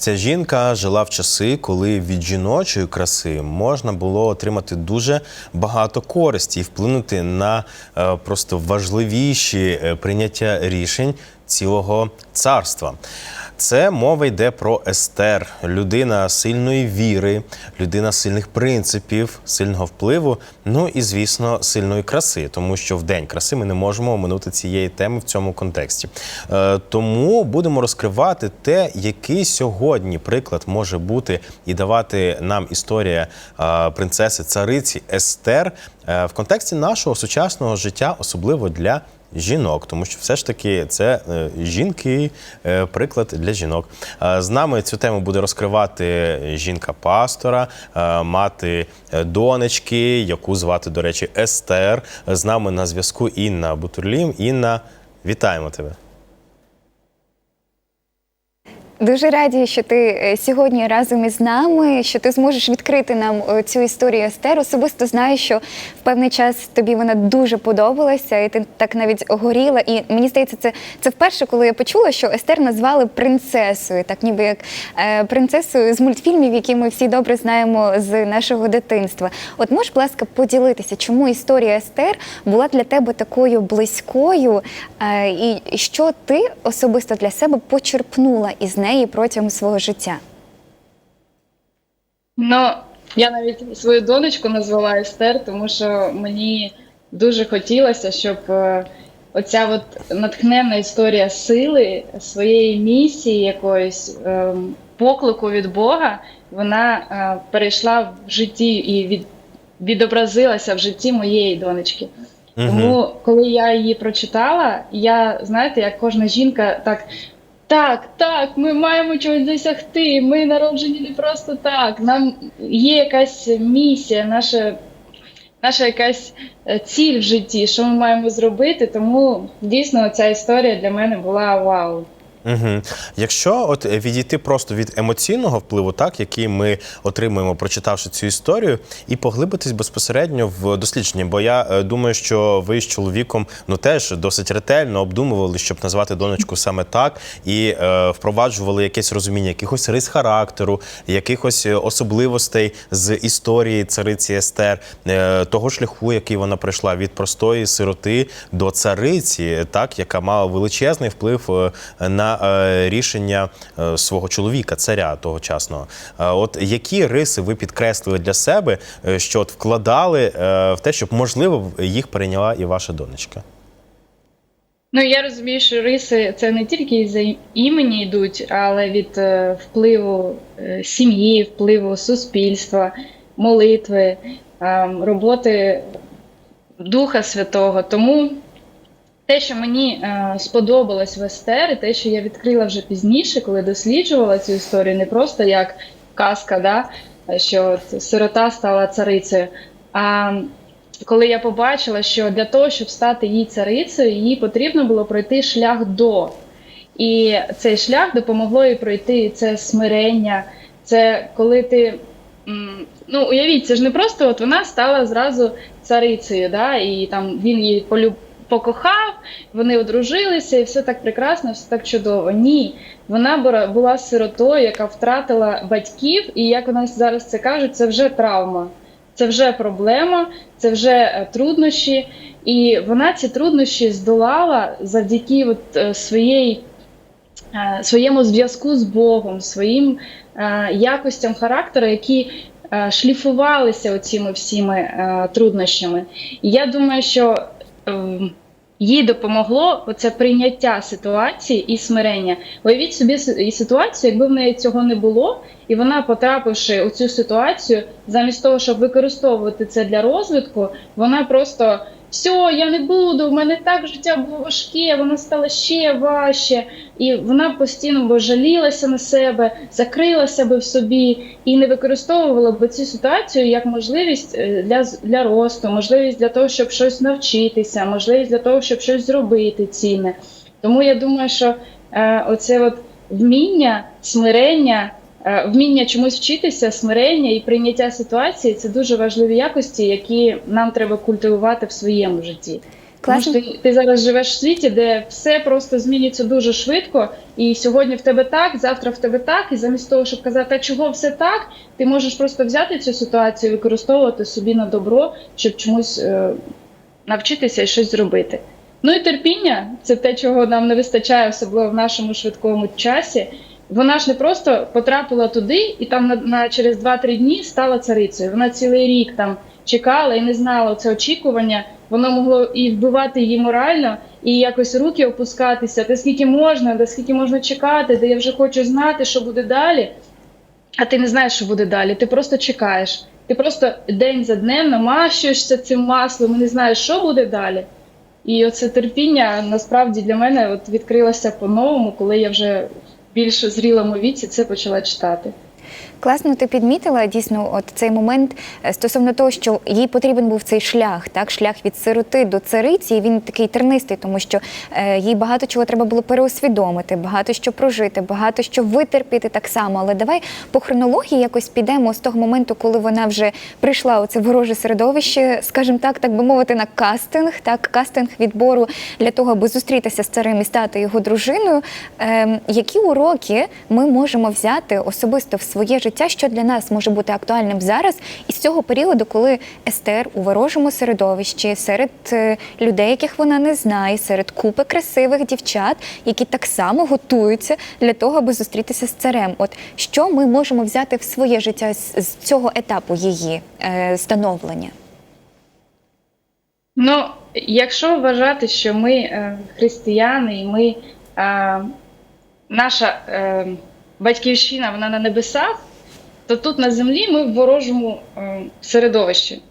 Ця жінка жила в часи, коли від жіночої краси можна було отримати дуже багато користі і вплинути на е, просто важливіші е, прийняття рішень цілого царства. Це мова йде про Естер, людина сильної віри, людина сильних принципів, сильного впливу, ну і звісно, сильної краси, тому що в день краси ми не можемо оминути цієї теми в цьому контексті. Е, тому будемо розкривати те, який сьогодні приклад може бути і давати нам історія е, принцеси цариці Естер е, в контексті нашого сучасного життя, особливо для жінок, тому що все ж таки це е, жінки, е, приклад для жінок. Е, З нами цю тему буде розкривати жінка-пастора, мати донечки, яку звати, до речі, Естер. З нами на зв'язку Інна Бутурлім. Інна, вітаємо тебе. Дуже раді, що ти е, сьогодні разом із нами, що ти зможеш відкрити нам е, цю історію Естер. Особисто знаю, що в певний час тобі вона дуже подобалася, і ти так навіть горіла. І мені здається, це, це вперше, коли я почула, що Естер назвали принцесою, так ніби як е, принцесою з мультфільмів, які ми всі добре знаємо з нашого дитинства. От можеш, будь ласка, поділитися, чому історія Естер була для тебе такою близькою, і що ти особисто для себе почерпнула із неї протягом свого життя? Ну, я навіть свою донечку назвала Естер, тому що мені дуже хотілося, щоб е, оця от натхненна історія сили, своєї місії, якоїсь ем, поклику від Бога, вона е, перейшла в житті і від, відобразилася в житті моєї донечки. Тому, коли я її прочитала, я, знаєте, як кожна жінка, так. Так, так, ми маємо чогось досягти. Ми народжені не просто так. Нам є якась місія, наша, наша якась е, ціль в житті, що ми маємо зробити. Тому дійсно ця історія для мене була вау. Угу. Якщо от е, відійти просто від емоційного впливу, так який ми отримуємо, прочитавши цю історію, і поглибитись безпосередньо в дослідження, бо я е, думаю, що ви з чоловіком ну теж досить ретельно обдумували, щоб назвати донечку саме так, і е, впроваджували якесь розуміння, якихось рис характеру, якихось е, особливостей з історії цариці Естер, е, того шляху, який вона пройшла від простої сироти до цариці, так яка мала величезний вплив е, е, рішення е, свого чоловіка, царя тогочасного. Е, От які риси ви підкреслили для себе, що от вкладали в те, щоб можливо їх перейняла і ваша донечка? Ну я розумію, що риси це не тільки за імені йдуть, але від впливу сім'ї, впливу суспільства, молитви, е, роботи Духа Святого. Тому те, що мені е, сподобалось в Естер, і те, що я відкрила вже пізніше, коли досліджувала цю історію, не просто як казка, да, що от сирота стала царицею. А коли я побачила, що для того, щоб стати її царицею, їй потрібно було пройти шлях до. І цей шлях допомогло їй пройти це смирення, це коли ти. Ну, уявіть, це ж не просто от вона стала зразу царицею, да, і там він її полюб... покохав, вони одружилися, і все так прекрасно, все так чудово. Ні, вона була- сиротою, яка втратила батьків, і як нас зараз це кажуть, це вже травма. Це вже проблема, це вже е, труднощі, і вона ці труднощі здолала завдяки от, е, своєї, е, своєму зв'язку з Богом, своїм якостям характеру, які шліфувалися оціми всіми е, труднощами. І я думаю, що ем, їй допомогло оце прийняття ситуації і смирення. Уявіть собі і ситуацію, якби в неї цього не було, і вона, потрапивши у цю ситуацію, замість того, щоб використовувати це для розвитку, вона просто все, я не буду, в мене так життя було важке, воно стало ще важче. І вона постійно б жалілася на себе, закрилася би в собі і не використовувала б цю ситуацію як можливість е, для, для росту, можливість для того, щоб щось навчитися, можливість для того, щоб щось зробити цінне. Тому я думаю, що е, оце от вміння, смирення, вміння чомусь вчитися, смирення і прийняття ситуації це дуже важливі якості, які нам треба культивувати в своєму житті. Класно. Тому що ти, ти зараз живеш в світі, де все просто змінюється дуже швидко, і сьогодні в тебе так, завтра в тебе так, і замість того, щоб казати, а чого все так, ти можеш просто взяти цю ситуацію і використовувати собі на добро, щоб чомусь е, навчитися і щось зробити. Ну і терпіння це те, чого нам не вистачає, особливо в нашому швидкому часі. Вона ж не просто потрапила туди і там на, на через 2-3 дні стала царицею. Вона цілий рік там чекала і не знала це очікування. Воно могло і вбивати її морально, і якось руки опускатися. Та скільки можна, де скільки можна чекати, де я вже хочу знати, що буде далі. А ти не знаєш, що буде далі. Ти просто чекаєш. Ти просто день за днем намащуєшся цим маслом і не знаєш, що буде далі. І оце терпіння насправді для мене от відкрилося по-новому, коли я вже більш зрілому віці це почала читати. Класно, ти підмітила дійсно от цей момент е, стосовно того, що їй потрібен був цей шлях, так шлях від сироти до цариці. І він такий тернистий, тому що е, їй багато чого треба було переосвідомити, багато що прожити, багато що витерпіти так само. Але давай по хронології якось підемо з того моменту, коли вона вже прийшла у це вороже середовище, скажімо так, так би мовити, на кастинг, так кастинг відбору для того, аби зустрітися з царем і стати його дружиною. Ем, які уроки ми можемо взяти особисто в своє життя, що для нас може бути актуальним зараз, із цього періоду, коли Естер у ворожому середовищі, серед е, людей, яких вона не знає, серед купи красивих дівчат, які так само готуються для того, аби зустрітися з царем. От що ми можемо взяти в своє життя з, цього етапу її е, становлення? Ну, якщо вважати, що ми е, християни, і ми е, наша е, батьківщина вона на небесах, то тут на землі ми в ворожому е, середовищі.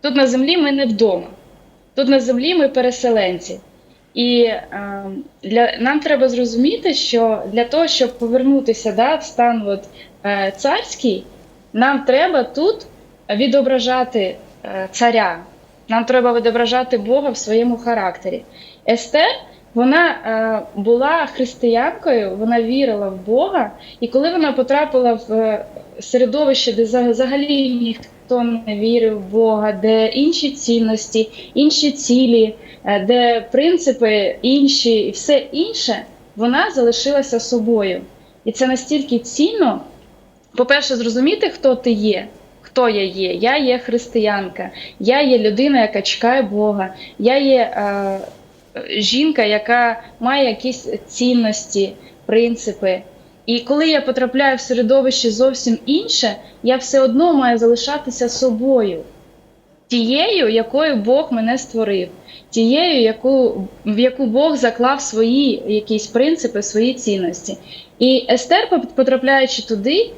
Тут на землі ми не вдома. Тут на землі ми переселенці. І е, для, нам треба зрозуміти, що для того, щоб повернутися да, в стан от, е, царський, нам треба тут відображати е, царя. Нам треба відображати Бога в своєму характері. Естер вона е, була християнкою, вона вірила в Бога, і коли вона потрапила в е, середовище, де за- взагалі ніхто не вірив в Бога, де інші цінності, інші цілі, е, де принципи інші і все інше, вона залишилася собою. І це настільки цінно, по-перше, зрозуміти, хто ти є. Хто я є? Я є християнка, я є людина, яка чекає Бога, я є е, жінка, яка має якісь цінності, принципи. І коли я потрапляю в середовище зовсім інше, я все одно маю залишатися собою, тією, якою Бог мене створив, тією, яку, в яку Бог заклав свої якісь принципи, свої цінності. І Естер, потрапляючи туди,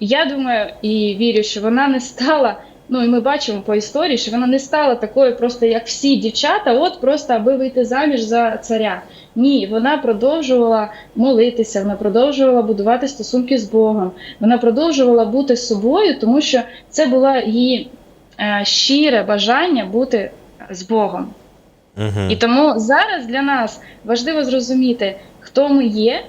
я думаю і вірю, що вона не стала. Ну і ми бачимо по історії, що вона не стала такою, просто як всі дівчата, от просто аби вийти заміж за царя. Ні, вона продовжувала молитися, вона продовжувала будувати стосунки з Богом, вона продовжувала бути собою, тому що це було її е, щире бажання бути з Богом. Угу. І тому зараз для нас важливо зрозуміти, хто ми є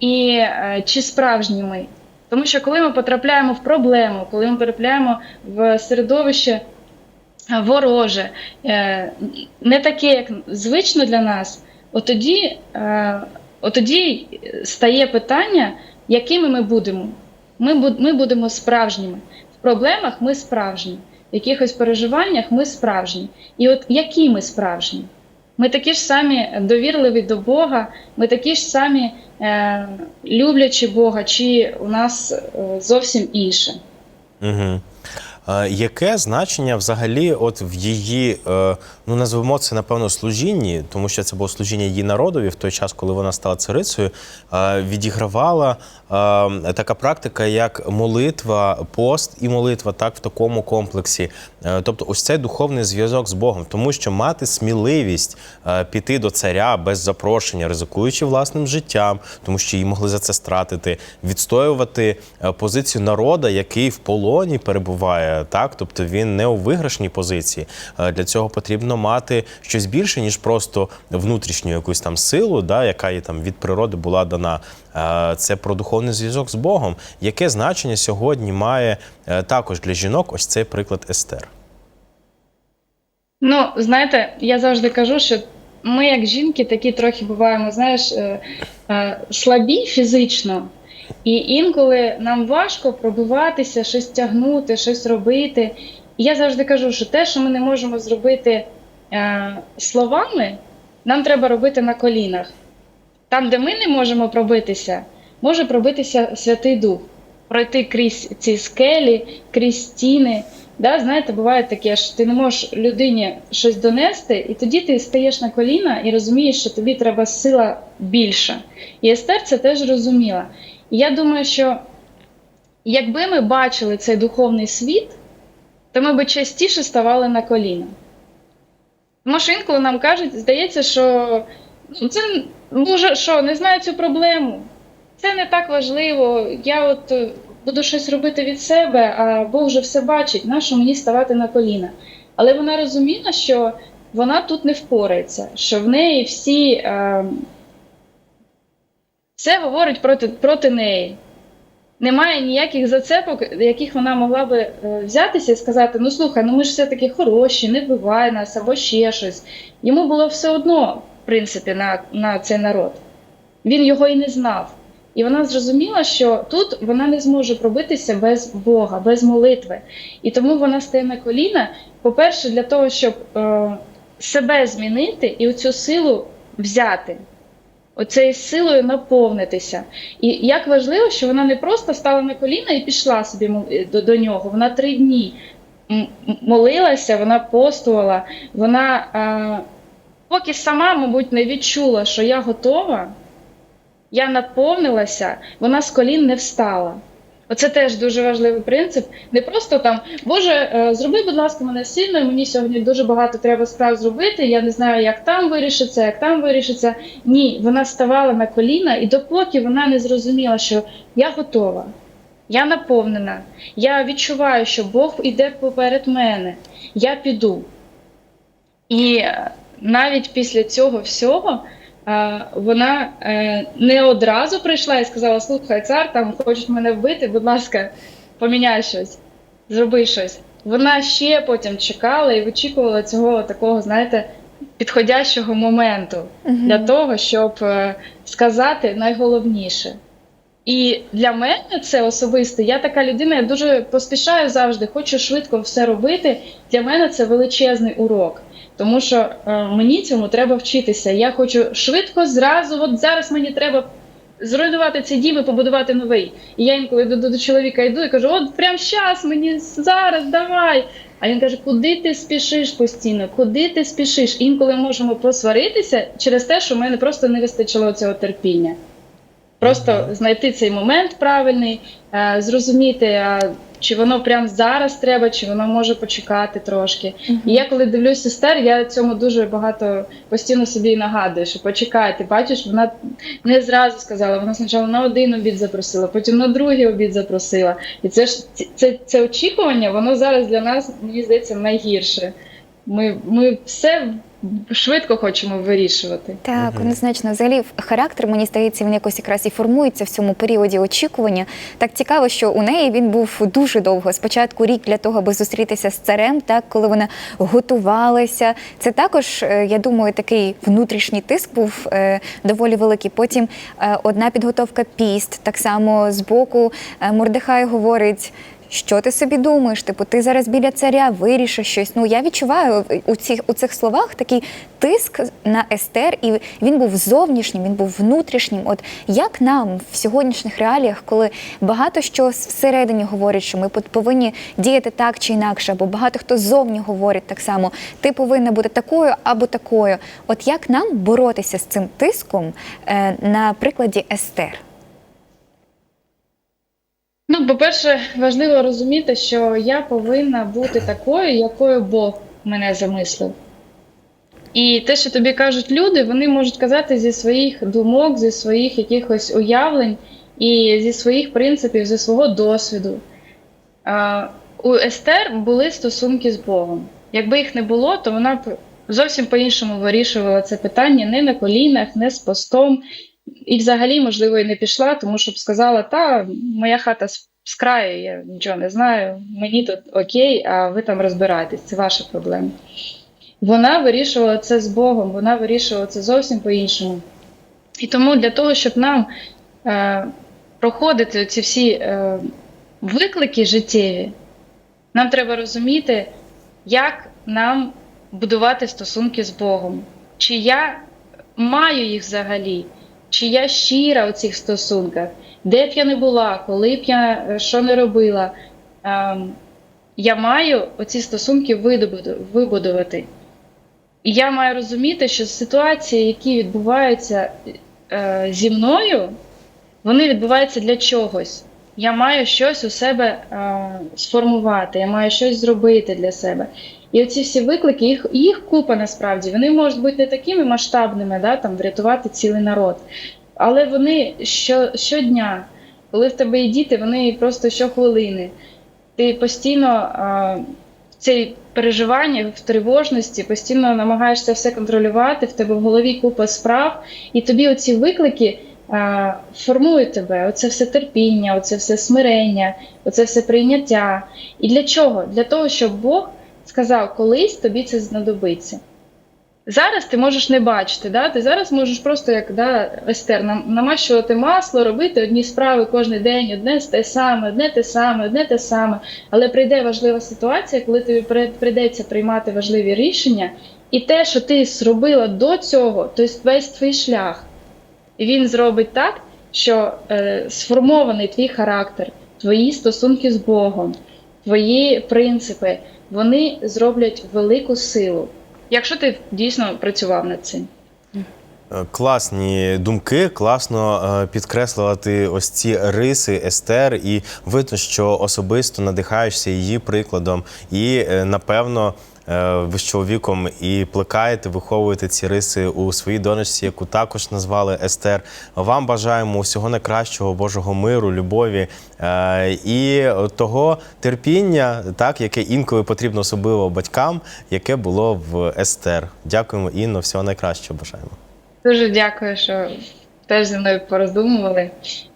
і е, чи справжні ми. Тому що коли ми потрапляємо в проблему, коли ми потрапляємо в середовище е, вороже, е, не таке, як звично для нас, от тоді, е, от тоді стає питання, якими ми будемо. Ми будемо справжніми. В проблемах ми справжні, в якихось переживаннях ми справжні. І от які ми справжні? Ми такі ж самі довірливі до Бога, ми такі ж самі е, люблячі Бога, чи у нас е, зовсім інше. Угу. Е, яке значення взагалі от в її, е, ну назвемо це напевно служінні, тому що це було служіння її народові в той час, коли вона стала царицею, е, відігравала така практика, як молитва, пост і молитва, так в такому комплексі. Тобто, ось цей духовний зв'язок з Богом, тому що мати сміливість піти до царя без запрошення, ризикуючи власним життям, тому що її могли за це стратити, відстоювати позицію народа, який в полоні перебуває, так тобто він не у виграшній позиції. Е, Для цього потрібно мати щось більше, ніж просто внутрішню якусь там силу, да, яка їй там від природи була дана. Е, Це про духовний зв'язок з Богом. Яке значення сьогодні має е, також для жінок ось цей приклад Естер? Ну, знаєте, я завжди кажу, що ми, як жінки, такі трохи буваємо, знаєш, слабі фізично, і інколи нам важко пробиватися, щось тягнути, щось робити. І я завжди кажу, що те, що ми не можемо зробити е, словами, нам треба робити на колінах. Там, де ми не можемо пробитися, може пробитися Святий Дух, пройти крізь ці скелі, крізь стіни. Да, знаєте, буває таке, що ти не можеш людині щось донести, і тоді ти стаєш на коліна і розумієш, що тобі треба сила більша. І Естер це теж розуміла. Я думаю, що якби ми бачили цей духовний світ, то ми би частіше ставали на коліна. Тому що інколи нам кажуть, здається, що ну, це може що, не знаю цю проблему. Це не так важливо. Я от е, буду щось робити від себе, а Бог вже все бачить, нащо мені ставати на коліна. Але вона розуміла, що вона тут не впорається, що в неї всі е, все говорить проти, проти неї. Немає ніяких зацепок, яких вона могла би е, взятися і сказати: ну слухай, ну ми ж все-таки хороші, не вбивай нас або ще щось. Йому було все одно, в принципі, на, на цей народ. Він його і не знав. І вона зрозуміла, що тут вона не зможе пробитися без Бога, без молитви. І тому вона стає на коліна, по-перше, для того, щоб е, себе змінити і оцю силу взяти, оцею силою наповнитися. І як важливо, що вона не просто стала на коліна і пішла собі до, до нього. Вона три дні молилася, вона постувала, вона е, поки сама, мабуть, не відчула, що я готова. Я наповнилася, вона з колін не встала. Оце теж дуже важливий принцип. Не просто там, Боже, е, зроби, будь ласка, мене сильною, мені сьогодні дуже багато треба справ зробити. Я не знаю, як там вирішиться, як там вирішиться. Ні, вона ставала на коліна, і допоки вона не зрозуміла, що я готова, я наповнена, я відчуваю, що Бог іде поперед мене, я піду. І е, навіть після цього всього вона е, не одразу прийшла і сказала: Слухай, цар там хочуть мене вбити, будь ласка, поміняй щось, зроби щось. Вона ще потім чекала і вичікувала цього такого, знаєте, підходящого моменту для того, щоб е, сказати найголовніше. І для мене це особисто, я така людина, я дуже поспішаю завжди, хочу швидко все робити. Для мене це величезний урок. Тому що е, мені цьому треба вчитися. Я хочу швидко, зразу, от зараз мені треба зруйнувати цей дім і побудувати новий. І я інколи до, до, до чоловіка йду і кажу: от прямо зараз, мені зараз, давай. А він каже, куди ти спішиш постійно? Куди ти спішиш? Інколи можемо посваритися через те, що в мене просто не вистачило цього терпіння. Просто знайти цей момент правильний, е, зрозуміти, чи воно прямо зараз треба, чи воно може почекати трошки. І я коли дивлюсь сестер, я цьому дуже багато постійно собі нагадую, що почекайте, бачиш, вона не зразу сказала, вона спочатку на один обід запросила, потім на другий обід запросила. І це ж це, це очікування, воно зараз для нас, мені здається, найгірше. Ми, ми все швидко хочемо вирішувати. Так, однозначно, взагалі характер, мені здається, він якось якраз і формується в цьому періоді очікування. Так цікаво, що у неї він був дуже довго. Спочатку рік для того, аби зустрітися з царем, так коли вона готувалася. Це також, е, я думаю, такий внутрішній тиск був е, доволі великий. Потім е, одна підготовка піст, так само з боку е, Мордехай говорить. Що ти собі думаєш? Типу, ти зараз біля царя вирішиш щось. Ну я відчуваю у цих у цих словах такий тиск на Естер, і він був зовнішнім, він був внутрішнім. От як нам в сьогоднішніх реаліях, коли багато що всередині говорять, що ми повинні діяти так чи інакше, або багато хто ззовні говорить так само, ти повинна бути такою або такою. От як нам боротися з цим тиском е, на прикладі Естер? Ну, по-перше, важливо розуміти, що я повинна бути такою, якою Бог мене замислив. І те, що тобі кажуть люди, вони можуть казати зі своїх думок, зі своїх якихось уявлень і зі своїх принципів, зі свого досвіду. У Естер були стосунки з Богом. Якби їх не було, то вона б зовсім по-іншому вирішувала це питання не на колінах, не з постом. І взагалі, можливо, і не пішла, тому що б сказала, та моя хата з з краю, я нічого не знаю, мені тут окей, а ви там розбираєтесь, це ваша проблема. вона вирішувала це з Богом, вона вирішувала це зовсім по-іншому. І тому для того, щоб нам е, проходити ці всі е, виклики життєві, нам треба розуміти, як нам будувати стосунки з Богом. Чи я маю їх взагалі, чи я щира у цих стосунках, де б я не була, коли б я е, що не робила. Ем, я маю оці стосунки вибудувати. І я маю розуміти, що ситуації, які відбуваються е, зі мною, вони відбуваються для чогось. Я маю щось у себе е, сформувати, я маю щось зробити для себе. І оці всі виклики, їх, їх купа насправді, вони можуть бути не такими масштабними, да, там, врятувати цілий народ. Але вони що, щодня, коли в тебе є діти, вони просто щохвилини. Ти постійно а, в цій переживанні, в тривожності, постійно намагаєшся все контролювати, в тебе в голові купа справ, і тобі оці виклики а, формують тебе. Оце все терпіння, оце все смирення, оце все прийняття. І для чого? Для того, щоб Бог сказав, колись тобі це знадобиться. Зараз ти можеш не бачити, да? ти зараз можеш просто як да, Естер, намащувати масло, робити одні справи кожен день, одне те саме, одне те саме, одне те саме. Але прийде важлива ситуація, коли тобі при- прийдеться приймати важливі рішення, і те, що ти зробила до цього, тобто весь твій шлях, і він зробить так, що е, сформований твій характер, твої стосунки з Богом, твої принципи, вони зроблять велику силу. Якщо ти дійсно працював над цим. Е, Класні думки, класно е, підкреслювати ось ці риси Естер, і видно, що особисто надихаєшся її прикладом, і е, напевно. Е, Ви з чоловіком і плекаєте, виховуєте ці риси у своїй донечці, яку також назвали Естер. Вам бажаємо усього найкращого, Божого миру, любові е, і того терпіння, так яке інколи потрібно особливо батькам, яке було в Естер. Дякуємо, Інно, всього найкращого бажаємо. Дуже дякую, що теж зі мною пороздумували.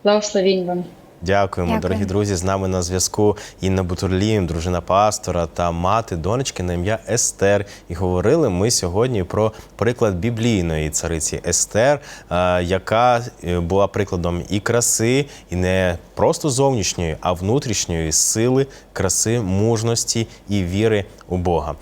Благословінь вам. Дякуємо, Дякую. дорогі друзі. З нами на зв'язку Інна Бутурлієм, дружина пастора та мати донечки на ім'я Естер. І говорили ми сьогодні про приклад біблійної цариці Естер, е, яка е, була прикладом і краси, і не просто зовнішньої, а внутрішньої сили, краси, мужності і віри у Бога.